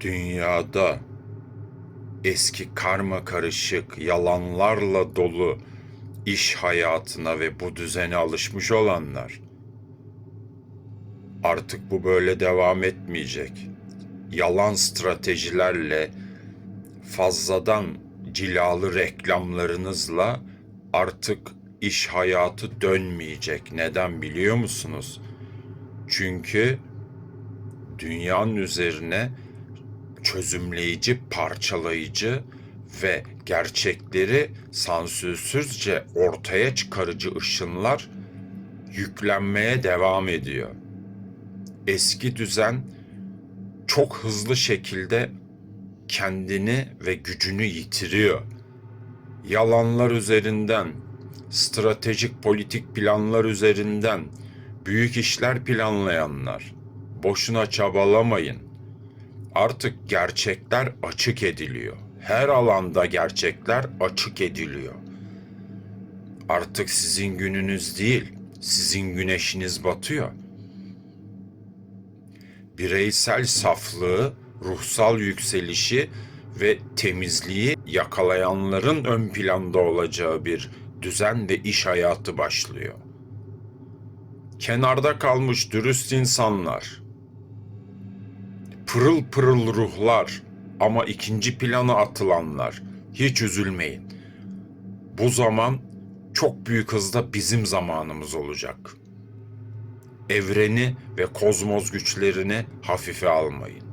Dünyada eski karma karışık yalanlarla dolu iş hayatına ve bu düzene alışmış olanlar artık bu böyle devam etmeyecek. Yalan stratejilerle fazladan cilalı reklamlarınızla artık iş hayatı dönmeyecek. Neden biliyor musunuz? Çünkü dünyanın üzerine çözümleyici, parçalayıcı ve gerçekleri sansürsüzce ortaya çıkarıcı ışınlar yüklenmeye devam ediyor. Eski düzen çok hızlı şekilde kendini ve gücünü yitiriyor. Yalanlar üzerinden, stratejik politik planlar üzerinden büyük işler planlayanlar boşuna çabalamayın. Artık gerçekler açık ediliyor. Her alanda gerçekler açık ediliyor. Artık sizin gününüz değil, sizin güneşiniz batıyor. Bireysel saflığı, ruhsal yükselişi ve temizliği yakalayanların ön planda olacağı bir düzen ve iş hayatı başlıyor. Kenarda kalmış dürüst insanlar, pırıl pırıl ruhlar ama ikinci plana atılanlar hiç üzülmeyin. Bu zaman çok büyük hızda bizim zamanımız olacak. Evreni ve kozmos güçlerini hafife almayın.